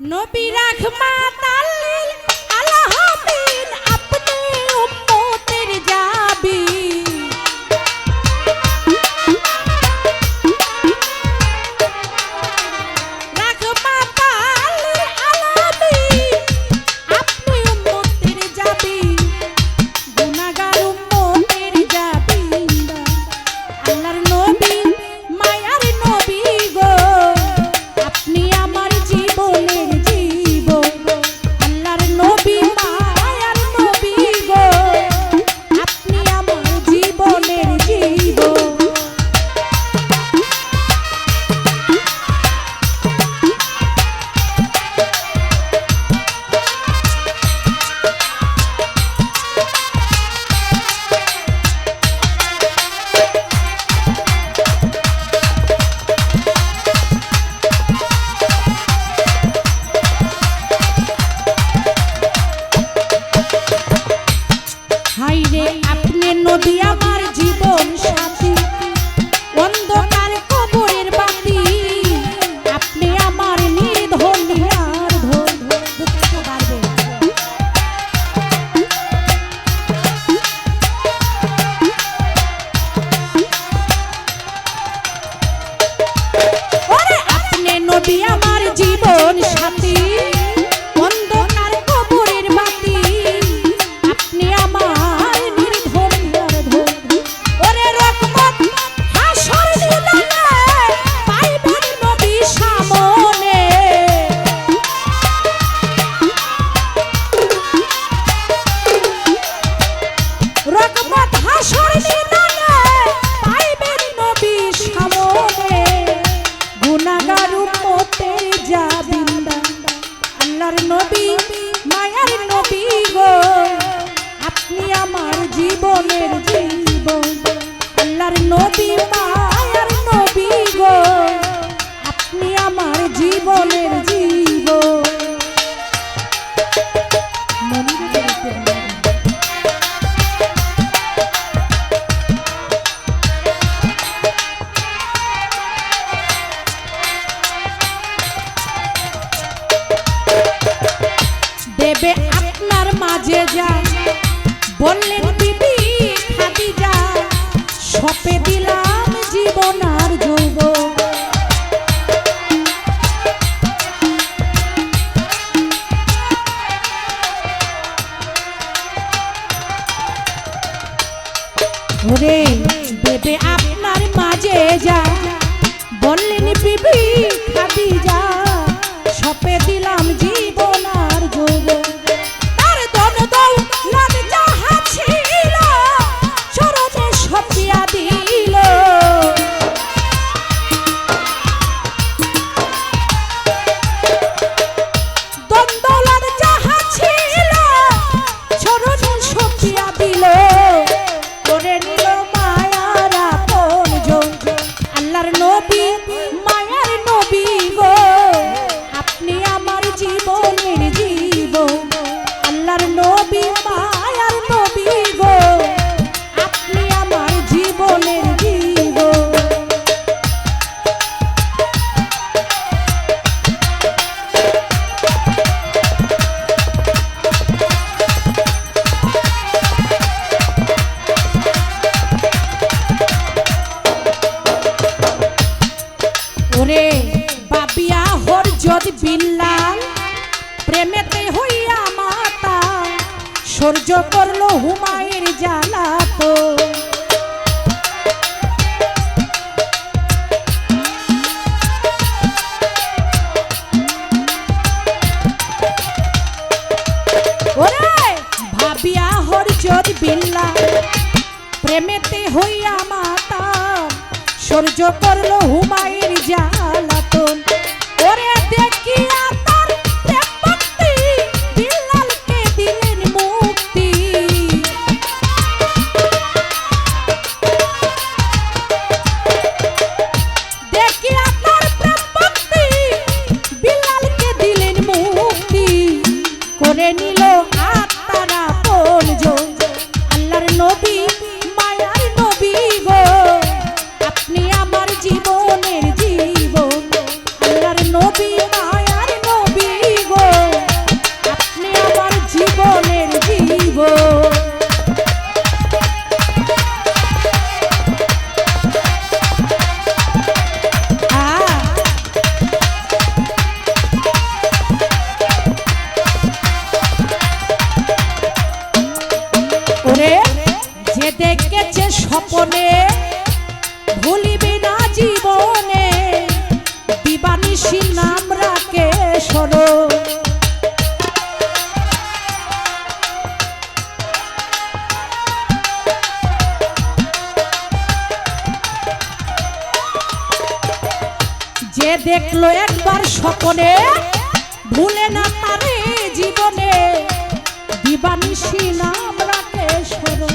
নবী রাখমা তাল্লি body deep দেবে আপনার মাঝে যা। বললেন বিবি খাদি যা। সপে দিলাম জীবন আর যৌব। ওরে, দেবে আপনার মাঝে যা। বললেন বিবি মেতে হইয়া মাতা সূর্য করল হুমায়ের জ্বালাতো। ভাবিয়া বিল্লা, প্রেমেতে হইয়া মাতা সূর্য করল হুমায়ের স্মরণে ভুলিবি না জীবনে দিবানিশি নাম রাখে স্মরণ যে দেখল একবার স্বপনে, ভুলে না তারে জীবনে দিবানিশি নাম রাখে স্মরণ